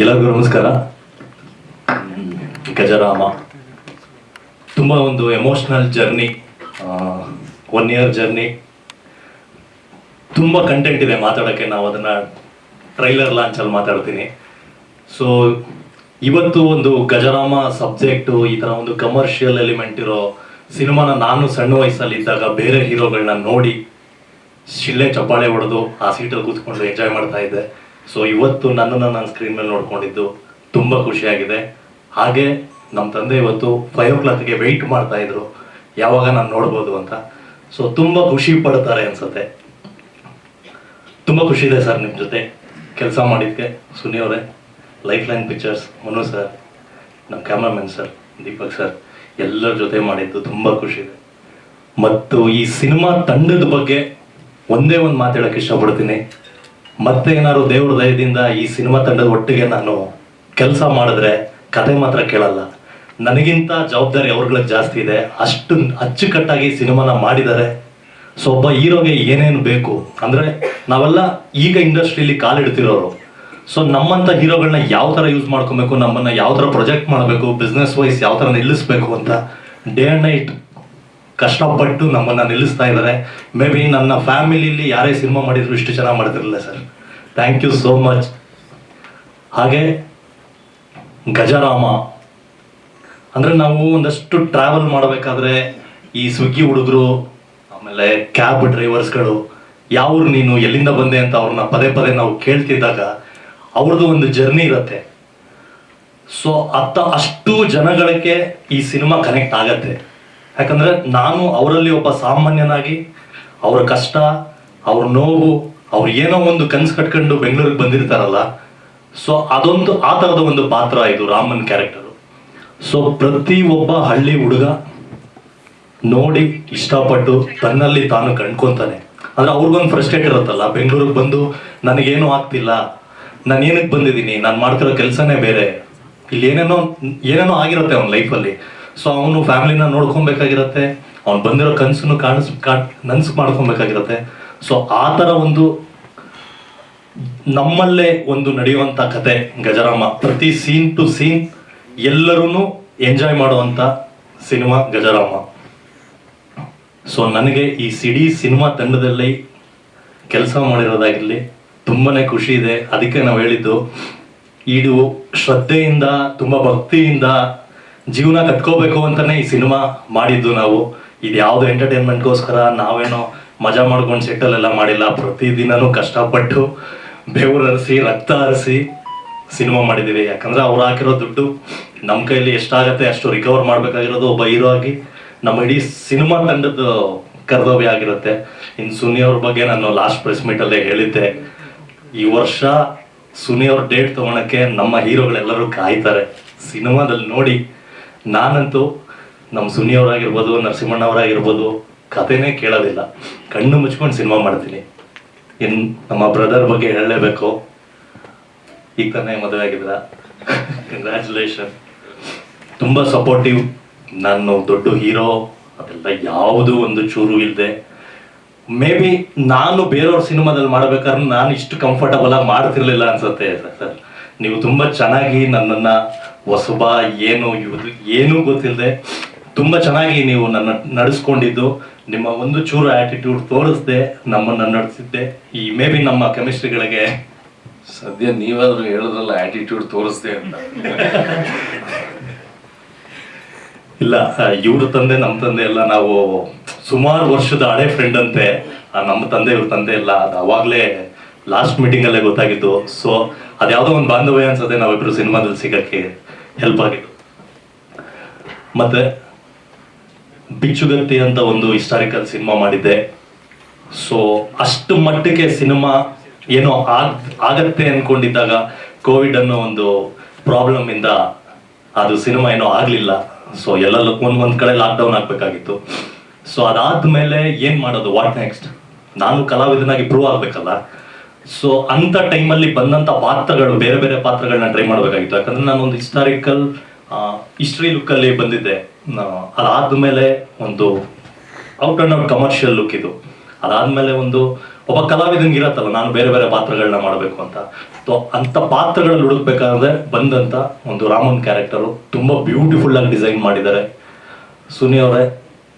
ಎಲ್ಲರಿಗೂ ನಮಸ್ಕಾರ. ಗಜರಾಮ. ತುಂಬ ಒಂದು emotional journey one year journey ತುಂಬ ಕಂಟೆಂಟ್ ಇದೆ ಮಾತಾಡೋಕ್ಕೆ. ನಾವು ಅದನ್ನು ಟ್ರೈಲರ್ ಲಾಂಚಲ್ಲಿ ಮಾತಾಡ್ತೀನಿ. ಸೊ ಇವತ್ತು ಒಂದು ಗಜರಾಮ ಸಬ್ಜೆಕ್ಟು ಈ ಥರ ಒಂದು ಕಮರ್ಷಿಯಲ್ ಎಲಿಮೆಂಟ್ ಇರೋ ಸಿನಿಮಾನ ನಾನು ಸಣ್ಣ ವಯಸ್ಸಲ್ಲಿ ಇದ್ದಾಗ ಬೇರೆ ಹೀರೋಗಳನ್ನ ನೋಡಿ ಶಿಳ್ಳೆ ಚಪ್ಪಾಳೆ ಹೊಡೆದು ಆ ಸೀಟಲ್ಲಿ ಕೂತ್ಕೊಂಡು ಎಂಜಾಯ್ ಮಾಡ್ತಾ ಇದ್ದೆ. ಸೊ ಇವತ್ತು ನನ್ನನ್ನು ನಾನು ಸ್ಕ್ರೀನ್ ಮೇಲೆ ನೋಡ್ಕೊಂಡಿದ್ದು ತುಂಬ ಖುಷಿಯಾಗಿದೆ. ಹಾಗೆ ನಮ್ಮ ತಂದೆ ಇವತ್ತು ಫೈವ್ ಓ ಕ್ಲಾಕ್ಗೆ ವೆಯ್ಟ್ ಮಾಡ್ತಾ ಇದ್ರು. ಯಾವಾಗ ನಾನು ನೋಡ್ಬೋದು ಅಂತ. ಸೊ ತುಂಬ ಖುಷಿ ಪಡ್ತಾರೆ ಅನ್ಸುತ್ತೆ. ತುಂಬ ಖುಷಿ ಇದೆ ಸರ್ ನಿಮ್ಮ ಜೊತೆ ಕೆಲಸ ಮಾಡಿದ್ದಕ್ಕೆ ಸುನಿ ಅವರೇ life line pictures Manu sir ನಮ್ಮ ಕ್ಯಾಮ್ರಾಮನ್ ಸರ್, ದೀಪಕ್ ಸರ್, ಎಲ್ಲರ ಜೊತೆ ಮಾಡಿದ್ದು ತುಂಬ ಖುಷಿ ಇದೆ. ಮತ್ತು ಈ ಸಿನಿಮಾ ತಂಡದ ಬಗ್ಗೆ ಒಂದೇ ಒಂದು ಮಾತಾಡೋಕ್ಕೆ ಇಷ್ಟಪಡ್ತೀನಿ. ಮತ್ತೆ ಏನಾದ್ರು ದೇವ್ರ ದಯದಿಂದ ಈ ಸಿನಿಮಾ ತಂಡದ ಒಟ್ಟಿಗೆ ನಾನು ಕೆಲಸ ಮಾಡಿದ್ರೆ ಕತೆ ಮಾತ್ರ ಕೇಳಲ್ಲ. ನನಗಿಂತ ಜವಾಬ್ದಾರಿ ಅವ್ರಗಳಿಗೆ ಜಾಸ್ತಿ ಇದೆ. ಅಷ್ಟು ಅಚ್ಚುಕಟ್ಟಾಗಿ ಸಿನಿಮಾನ ಮಾಡಿದ್ದಾರೆ. ಸೊ ಒಬ್ಬ ಹೀರೋಗೆ ಏನೇನು ಬೇಕು ಅಂದ್ರೆ ನಾವೆಲ್ಲ ಈಗ ಇಂಡಸ್ಟ್ರಿಯಲ್ಲಿ ಕಾಲಿಡ್ತಿರೋರು ಸೊ ನಮ್ಮಂತ ಹೀರೋಗಳನ್ನ ಯಾವ ಥರ ಯೂಸ್ ಮಾಡ್ಕೊಬೇಕು, ನಮ್ಮನ್ನ ಯಾವ ಥರ ಪ್ರೊಜೆಕ್ಟ್ ಮಾಡಬೇಕು ಬಿಸ್ನೆಸ್ ವೈಸ್ ಯಾವ ಥರ ನಿಲ್ಲಿಸ್ಬೇಕು ಅಂತ ಡೇ ಅಂಡ್ ನೈಟ್ ಕಷ್ಟಪಟ್ಟು ನಮ್ಮನ್ನ ನಿಲ್ಲಿಸ್ತಾ ಇದ್ದಾರೆ. ಮೇ ಬಿ ನನ್ನ ಫ್ಯಾಮಿಲಿಲಿ ಯಾರೇ ಸಿನಿಮಾ ಮಾಡಿದ್ರು ಇಷ್ಟು ಚೆನ್ನಾಗಿ ಮಾಡ್ತಿರಲಿಲ್ಲ sir. Thank you so much ಹಾಗೆ ಗಜರಾಮ. ಅಂದ್ರೆ ನಾವು ಒಂದಷ್ಟು ಟ್ರಾವೆಲ್ ಮಾಡಬೇಕಾದ್ರೆ ಈ ಸ್ವಿಗ್ಗಿ ಹುಡುಗರು, ಆಮೇಲೆ ಕ್ಯಾಬ್ ಡ್ರೈವರ್ಸ್ಗಳು ಯಾವ್ರು ನೀನು, ಎಲ್ಲಿಂದ ಬಂದೆ ಅಂತ ಅವ್ರನ್ನ ಪದೇ ಪದೇ ನಾವು ಕೇಳ್ತಿದ್ದಾಗ ಅವ್ರದ್ದು ಒಂದು ಜರ್ನಿ ಇರುತ್ತೆ. ಸೊ ಅತ್ತ ಅಷ್ಟು ಜನಗಳಿಗೆ ಈ ಸಿನಿಮಾ ಕನೆಕ್ಟ್ ಆಗತ್ತೆ. ಯಾಕಂದ್ರೆ ನಾನು ಅವರಲ್ಲಿ ಒಬ್ಬ ಸಾಮಾನ್ಯನಾಗಿ, ಅವ್ರ ಕಷ್ಟ, ಅವ್ರ ನೋವು, ಅವ್ರು ಏನೋ ಒಂದು ಕನ್ಸು ಕಟ್ಕೊಂಡು ಬೆಂಗಳೂರಿಗೆ ಬಂದಿರ್ತಾರಲ್ಲ, ಸೊ ಅದೊಂದು, ಆ ಥರದ ಒಂದು ಪಾತ್ರ ಇದು ರಾಮನ್ ಕ್ಯಾರೆಕ್ಟರು ಸೊ ಪ್ರತಿ ಒಬ್ಬ ಹಳ್ಳಿ ಹುಡುಗ ನೋಡಿ ಇಷ್ಟಪಟ್ಟು ತನ್ನಲ್ಲಿ ತಾನು ಕಂಡ್ಕೊತಾನೆ. ಅಂದ್ರೆ ಅವ್ರಿಗೊಂದು ಫ್ರಸ್ಟ್ರೇಟ್ ಇರುತ್ತಲ್ಲ, ಬೆಂಗಳೂರಿಗೆ ಬಂದು ನನಗೇನು ಆಗ್ತಿಲ್ಲ, ನಾನು ಏನಕ್ಕೆ ಬಂದಿದ್ದೀನಿ, ನಾನು ಮಾಡ್ತಿರೋ ಕೆಲಸನೇ ಬೇರೆ. ಇಲ್ಲಿ ಏನೇನೋ ಏನೇನೋ ಆಗಿರುತ್ತೆ ಅವನ ಲೈಫಲ್ಲಿ ಸೊ ಅವನು ಫ್ಯಾಮಿಲಿನ ನೋಡ್ಕೊಬೇಕಾಗಿರತ್ತೆ. ಅವ್ನು ಬಂದಿರೋ ಕನಸನ್ನು ಕಾಣಿಸ್, ಕಾ, ನನ್ಸು ಮಾಡ್ಕೊಬೇಕಾಗಿರತ್ತೆ. ಸೊ ಆ ಥರ ಒಂದು ನಮ್ಮಲ್ಲೇ ಒಂದು ನಡೆಯುವಂಥ ಕತೆ ಗಜರಾಮ. ಪ್ರತಿ ಸೀನ್ ಟು ಸೀನ್ ಎಲ್ಲರೂ ಎಂಜಾಯ್ ಮಾಡುವಂಥ ಸಿನಿಮಾ ಗಜರಾಮ. ಸೊ ನನಗೆ ಈ ಸಿಡಿ ಸಿನಿಮಾ ತಂಡದಲ್ಲಿ ಕೆಲಸ ಮಾಡಿರೋದಾಗಿರಲಿ, ತುಂಬಾನೇ ಖುಷಿ ಇದೆ. ಅದಕ್ಕೆ ನಾವು ಹೇಳಿದ್ದು ಇದು ಶ್ರದ್ಧೆಯಿಂದ, ತುಂಬ ಭಕ್ತಿಯಿಂದ ಜೀವನ ಕಟ್ಕೋಬೇಕು ಅಂತಾನೆ ಈ ಸಿನಿಮಾ ಮಾಡಿದ್ದು ನಾವು. ಇದು ಯಾವ್ದು ಎಂಟರ್ಟೈನ್ಮೆಂಟ್ಗೋಸ್ಕರ ನಾವೇನೋ ಮಜಾ ಮಾಡ್ಕೊಂಡು ಸೆಟಲ್ ಎಲ್ಲ ಮಾಡಿಲ್ಲ. ಪ್ರತಿದಿನನೂ ಕಷ್ಟಪಟ್ಟು ಬೆವರು ಹರಿಸಿ ರಕ್ತ ಹರಿಸಿ ಸಿನಿಮಾ ಮಾಡಿದ್ದೀವಿ. ಯಾಕಂದ್ರೆ ಅವ್ರು ಹಾಕಿರೋ ದುಡ್ಡು ನಮ್ಮ ಕೈಲಿ ಎಷ್ಟಾಗತ್ತೆ, ಅಷ್ಟು ರಿಕವರ್ ಮಾಡಬೇಕಾಗಿರೋದು ಒಬ್ಬ ಹೀರೋ ಆಗಿ ನಮ್ಮ ಇಡೀ ಸಿನಿಮಾ ತಂಡದ ಕರ್ತವ್ಯ ಆಗಿರುತ್ತೆ. ಇನ್ನು ಸುನಿ ಅವ್ರ ಬಗ್ಗೆ ನಾನು ಲಾಸ್ಟ್ ಪ್ರೆಸ್ ಮೀಟಲ್ಲೇ ಹೇಳಿದ್ದೆ. ಈ ವರ್ಷ ಸುನಿ ಅವ್ರ ಡೇಟ್ ತಗೊಳಕ್ಕೆ ನಮ್ಮ ಹೀರೋಗಳೆಲ್ಲರೂ ಕಾಯ್ತಾರೆ. ಸಿನಿಮಾದಲ್ಲಿ ನೋಡಿ ನಾನಂತೂ ನಮ್ಮ ಸುನಿ ನರಸಿಂಹಣ್ಣವರಾಗಿರ್ಬೋದು ನರಸಿಂಹಣ್ಣ ಕಥೆನೇ ಕೇಳೋದಿಲ್ಲ. ಕಣ್ಣು ಮುಚ್ಕೊಂಡು ಸಿನಿಮಾ ಮಾಡ್ತೀನಿ. ಇನ್ ನಮ್ಮ ಬ್ರದರ್ ಬಗ್ಗೆ ಹೇಳಲೇಬೇಕು. ಈಗ ತಾನೇ ಮದುವೆ ಆಗಿದ್ರ ಕಂಗ್ರ್ಯಾಚುಲೇಷನ್ ತುಂಬ ಸಪೋರ್ಟಿವ್ ನಾನು ದೊಡ್ಡ ಹೀರೋ ಅದೆಲ್ಲ ಯಾವುದು ಒಂದು ಚೂರು ಇಲ್ಲದೆ ಮೇ ಬಿ ನಾನು ಬೇರೆಯವ್ರ ಸಿನಿಮಾದಲ್ಲಿ ಮಾಡ್ಬೇಕಾದ್ರೆ ನಾನು ಇಷ್ಟು ಕಂಫರ್ಟಬಲ್ ಆಗಿ ಮಾಡ್ತಿರ್ಲಿಲ್ಲ ಅನ್ಸುತ್ತೆ ಸರ್, ನೀವು ತುಂಬ ಚೆನ್ನಾಗಿ ನನ್ನನ್ನ ಹೊಸಬ ಏನು ಇವುದು ಏನೂ ಗೊತ್ತಿಲ್ಲದೆ ತುಂಬ ಚೆನ್ನಾಗಿ ನೀವು ನನ್ನ ನಡೆಸ್ಕೊಂಡಿದ್ದು ನಿಮ್ಮ ಒಂದು ಚೂರು ಆ್ಯಟಿಟ್ಯೂಡ್ ತೋರಿಸ್ದೆ ನಮ್ಮನ್ನು ನಡೆಸಿದ್ದೆ. ಈ ಮೇ ಬಿ ನಮ್ಮ ಕೆಮಿಸ್ಟ್ರಿಗಳಿಗೆ ಸದ್ಯ ನೀವಾದ್ರೂ ಹೇಳೋದ್ರಲ್ಲ ಆ್ಯಟಿಟ್ಯೂಡ್ ತೋರಿಸ್ದೆ ಅಂತ. ಇಲ್ಲ ಇವ್ರ ತಂದೆ ನಮ್ಮ ತಂದೆ ಎಲ್ಲ ನಾವು ಸುಮಾರು ವರ್ಷದ ಹಳೆ ಫ್ರೆಂಡ್ ಅಂತೆ. ಆ, ನಮ್ಮ ತಂದೆ ಇವ್ರ ತಂದೆ ಎಲ್ಲ ಅದು ಅವಾಗಲೇ ಲಾಸ್ಟ್ ಮೀಟಿಂಗಲ್ಲೇ ಗೊತ್ತಾಗಿತ್ತು ಗೊತ್ತಾಗಿದ್ದು. ಸೊ ಅದ್ಯಾವುದೋ ಒಂದು ಬಾಂಧವ್ಯ ಅನ್ಸುತ್ತೆ ನಾವಿಬ್ರು ಸಿನಿಮಾದಲ್ಲಿ ಸಿಗಕ್ಕೆ. ಹೆಲ್ಪ್ ಆಗಿದ್ದು. ಮತ್ತೆ ಬಿಚ್ಚುಗತ್ತಿ ಅಂತ ಒಂದು ಹಿಸ್ಟಾರಿಕಲ್ ಸಿನಿಮಾ ಮಾಡಿದ್ದೆ. ಸೊ ಅಷ್ಟು ಮಟ್ಟಿಗೆ ಸಿನಿಮಾ ಏನೋ ಆಗ್, ಆಗತ್ತೆ ಅನ್ಕೊಂಡಿದ್ದಾಗ ಕೋವಿಡ್ ಅನ್ನೋ ಒಂದು ಪ್ರಾಬ್ಲಮ್ ಇಂದ ಅದು ಸಿನಿಮಾ ಏನೋ ಆಗಲಿಲ್ಲ. ಸೊ ಎಲ್ಲ ಒಂದ್ ಒಂದ್ ಕಡೆ ಲಾಕ್ಡೌನ್ ಆಗ್ಬೇಕಾಗಿತ್ತು. ಸೊ ಅದಾದ್ಮೇಲೆ ಏನ್ ಮಾಡೋದು? ವಾಟ್ ನೆಕ್ಸ್ಟ್ ನಾನು ಕಲಾವಿದನಾಗಿ ಪ್ರೂವ್ ಆಗ್ಬೇಕಲ್ಲ. ಸೊ ಅಂತ ಟೈಮಲ್ಲಿ ಬಂದಂತ ಪಾತ್ರಗಳು, ಬೇರೆ ಬೇರೆ ಪಾತ್ರಗಳನ್ನ ಟ್ರೈ ಮಾಡಬೇಕಾಗಿತ್ತು. ಯಾಕಂದ್ರೆ ನಾನು ಒಂದು ಹಿಸ್ಟಾರಿಕಲ್ ಹಿಸ್ಟ್ರಿ ಲುಕ್ಕಲ್ಲಿ ಬಂದಿದ್ದೆ. ಅದಾದ ಅದಾದ್ಮೇಲೆ ಒಂದು out and out commercial look ಇದು. ಅದಾದ್ಮೇಲೆ ಒಂದು ಒಬ್ಬ ಕಲಾವಿದಂಗೆ ಇರತ್ತಲ್ಲ, ನಾನು ಬೇರೆ ಬೇರೆ ಪಾತ್ರಗಳನ್ನ ಮಾಡಬೇಕು ಅಂತ. ಸೊ ಅಂತ ಪಾತ್ರಗಳಲ್ಲಿ ಹುಡುಕ್ಬೇಕಾದ್ರೆ ಬಂದಂತ ಒಂದು ರಾಮನ್ ಕ್ಯಾರೆಕ್ಟರು ತುಂಬಾ ಬ್ಯೂಟಿಫುಲ್ ಆಗಿ ಡಿಸೈನ್ ಮಾಡಿದ್ದಾರೆ. ಸುನಿ ಅವರೇ,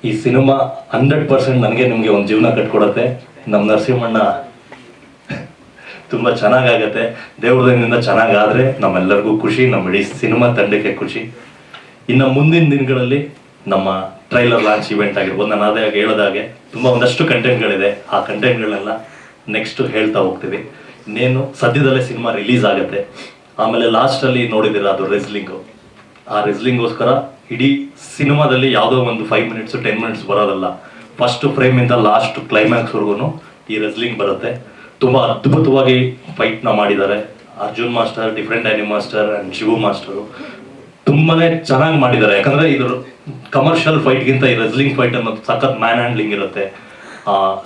ಈ ಸಿನಿಮಾ ಹಂಡ್ರೆಡ್ ಪರ್ಸೆಂಟ್ ನನಗೆ ನಿಮಗೆ ಒಂದು ಜೀವನ ಕಟ್ಕೊಡತ್ತೆ. ನಮ್ಮ ನರಸಿಂಹಣ್ಣ ತುಂಬ ಚೆನ್ನಾಗಾಗತ್ತೆ. ದೇವ್ರದಿಂದ ಚೆನ್ನಾಗಾದರೆ ನಮ್ಮೆಲ್ಲರಿಗೂ ಖುಷಿ, ನಮ್ಮ ಇಡೀ ಸಿನಿಮಾ ತಂಡಕ್ಕೆ ಖುಷಿ. ಇನ್ನು ಮುಂದಿನ ದಿನಗಳಲ್ಲಿ ನಮ್ಮ ಟ್ರೈಲರ್ ಲಾಂಚ್ ಇವೆಂಟ್ ಆಗಿರ್ಬೋದು. ನಾನು ಅದೇ ಹೇಳೋದಾಗೆ ತುಂಬ ಒಂದಷ್ಟು ಕಂಟೆಂಟ್ಗಳಿದೆ ಆ ಕಂಟೆಂಟ್ಗಳನ್ನೆಲ್ಲ ನೆಕ್ಸ್ಟ್ ಹೇಳ್ತಾ ಹೋಗ್ತೀವಿ. ಇನ್ನೇನು, ಸದ್ಯದಲ್ಲೇ ಸಿನಿಮಾ ರಿಲೀಸ್ ಆಗುತ್ತೆ. ಆಮೇಲೆ ಲಾಸ್ಟಲ್ಲಿ ನೋಡಿದಿರ ಅದು ರೆಸ್ಲಿಂಗು ಆ ರೆಸ್ಲಿಂಗೋಸ್ಕರ ಇಡೀ ಸಿನಿಮಾದಲ್ಲಿ ಯಾವುದೋ ಒಂದು ಫೈವ್ ಮಿನಿಟ್ಸ್ ಟೆನ್ ಮಿನಿಟ್ಸ್ ಬರೋದಲ್ಲ. ಫಸ್ಟ್ ಫ್ರೇಮಿಂದ ಲಾಸ್ಟ್ ಕ್ಲೈಮ್ಯಾಕ್ಸ್ವರೆಗೂ ಈ ರೆಸ್ಲಿಂಗ್ ಬರುತ್ತೆ. ತುಂಬ ಅದ್ಭುತವಾಗಿ ಫೈಟ್ನ ಮಾಡಿದ್ದಾರೆ. Arjun master different any master and Shivu master. ತುಂಬಾನೇ ಚೆನ್ನಾಗಿ ಮಾಡಿದ್ದಾರೆ. ಯಾಕಂದ್ರೆ ಇದು ಕಮರ್ಷಿಯಲ್ ಫೈಟ್ಗಿಂತ ಈ ರೆಸ್ಲಿಂಗ್ ಫೈಟ್ ಅನ್ನೋದು ಸಖತ್ ಮ್ಯಾನ್ ಹ್ಯಾಂಡ್ಲಿಂಗ್ ಇರುತ್ತೆ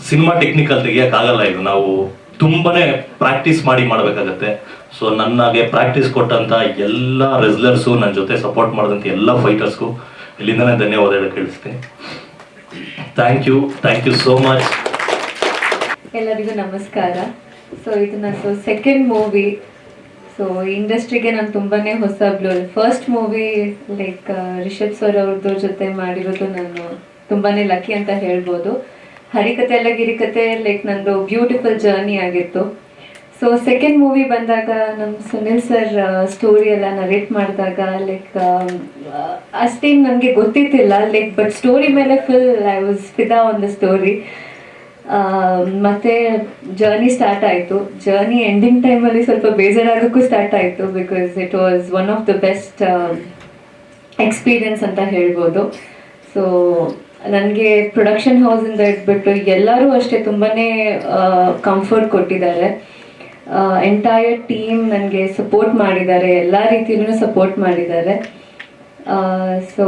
ಸಿನಿಮಾ ಟೆಕ್ನಿಕಲ್ ತೆಗಿಯೋಕ್ಕಾಗಲ್ಲ ಇದು. ನಾವು ತುಂಬಾನೇ ಪ್ರಾಕ್ಟೀಸ್ ಮಾಡಿ ಮಾಡಬೇಕಾಗತ್ತೆ. ಸೊ ನನಗೆ ಪ್ರಾಕ್ಟೀಸ್ ಕೊಟ್ಟಂತ ಎಲ್ಲ ರೆಸ್ಲರ್ಸು ನನ್ನ ಜೊತೆ ಸಪೋರ್ಟ್ ಮಾಡಿದಂಥ ಎಲ್ಲ ಫೈಟರ್ಸ್ಗೂ ಇಲ್ಲಿಂದನೇ ಧನ್ಯವಾದ ಹೇಳಿ ಕೇಳಿಸ್ತೀನಿ. Thank you thank you so much ಎಲ್ಲರಿಗೂ ನಮಸ್ಕಾರ. ಸೊ ಇದು ನನ್ನ ಸೆಕೆಂಡ್ ಮೂವಿ ಸೊ ಇಂಡಸ್ಟ್ರಿಗೆ ನಾನು ತುಂಬಾ ಹೊಸ blue first movie like Rishab sir ಅವ್ರದ್ದು ಜೊತೆ ಮಾಡಿರೋದು ನಾನು ತುಂಬಾ ಲಕ್ಕಿ ಅಂತ ಹೇಳ್ಬೋದು. ಹರಿಕತೆ ಎಲ್ಲ ಗಿರಿಕತೆ ಲೈಕ್ ನಂದು ಬ್ಯೂಟಿಫುಲ್ ಜರ್ನಿ ಆಗಿತ್ತು. ಸೊ ಸೆಕೆಂಡ್ ಮೂವಿ ಬಂದಾಗ ನಮ್ಮ ಸುನಿಲ್ ಸರ್ ಸ್ಟೋರಿ ಎಲ್ಲ ನರೇಟ್ ಮಾಡಿದಾಗ ಲೈಕ್ ಅಷ್ಟೇನು ನನಗೆ ಗೊತ್ತಿತ್ತಿಲ್ಲ ಲೈಕ್ ಬಟ್ ಸ್ಟೋರಿ ಮೇಲೆ ಫುಲ್ ಐ ವಾಸ್ ಫಿದಾ ಆನ್ ದ ಸ್ಟೋರಿ ಮತ್ತೆ ಜರ್ನಿ ಸ್ಟಾರ್ಟ್ ಆಯಿತು. ಜರ್ನಿ ಎಂಡಿಂಗ್ ಟೈಮಲ್ಲಿ ಸ್ವಲ್ಪ ಬೇಜಾರಾಗೋಕ್ಕೂ ಸ್ಟಾರ್ಟ್ ಆಯಿತು because it was one of the best experience ಅಂತ ಹೇಳ್ಬೋದು. ಸೊ ನನಗೆ ಪ್ರೊಡಕ್ಷನ್ ಹೌಸಿಂದ ಇಟ್ಬಿಟ್ಟು ಎಲ್ಲರೂ ಅಷ್ಟೇ ತುಂಬಾ ಕಂಫರ್ಟ್ ಕೊಟ್ಟಿದ್ದಾರೆ. ಎಂಟೈರ್ ಟೀಮ್ ನನಗೆ ಸಪೋರ್ಟ್ ಮಾಡಿದ್ದಾರೆ. ಎಲ್ಲ ರೀತಿಯೂ ಸಪೋರ್ಟ್ ಮಾಡಿದ್ದಾರೆ. ಸೊ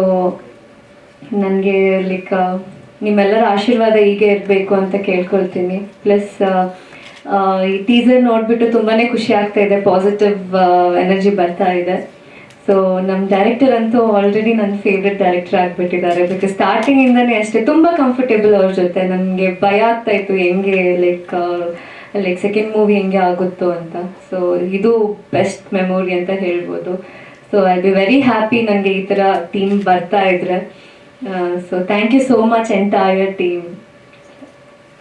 ನನಗೆ ಲೈಕ್ ನಿಮ್ಮೆಲ್ಲರ ಆಶೀರ್ವಾದ ಹೀಗೆ ಇರಬೇಕು ಅಂತ ಕೇಳ್ಕೊಳ್ತೀನಿ. ಪ್ಲಸ್ ಈ ಟೀಸರ್ ನೋಡಿಬಿಟ್ಟು ತುಂಬಾ ಖುಷಿ ಆಗ್ತಾ ಇದೆ ಪಾಸಿಟಿವ್ ಎನರ್ಜಿ ಬರ್ತಾ ಇದೆ. ಸೊ ನಮ್ಮ ಡೈರೆಕ್ಟರ್ ಅಂತೂ ಆಲ್ರೆಡಿ ನನ್ನ ಫೇವ್ರೆಟ್ ಡೈರೆಕ್ಟರ್ ಆಗಿಬಿಟ್ಟಿದ್ದಾರೆ. ಬಿಕಾಸ್ ಸ್ಟಾರ್ಟಿಂಗಿಂದನೇ ಅಷ್ಟೇ, ತುಂಬ ಕಂಫರ್ಟೇಬಲ್ ಅವ್ರ ಜೊತೆ. ನನಗೆ ಭಯ ಆಗ್ತಾ ಇತ್ತು, ಹೆಂಗೆ ಲೈಕ್ ಲೈಕ್ ಸೆಕೆಂಡ್ ಮೂವಿ ಹೆಂಗೆ ಆಗುತ್ತೋ ಅಂತ. ಸೊ ಇದು ಬೆಸ್ಟ್ ಮೆಮೊರಿ ಅಂತ ಹೇಳ್ಬೋದು. So I be very happy ನನಗೆ ಈ ಥರ ಟೀಮ್ ಬರ್ತಾ ಇದ್ರೆ. Uh, so thank you so much entire team.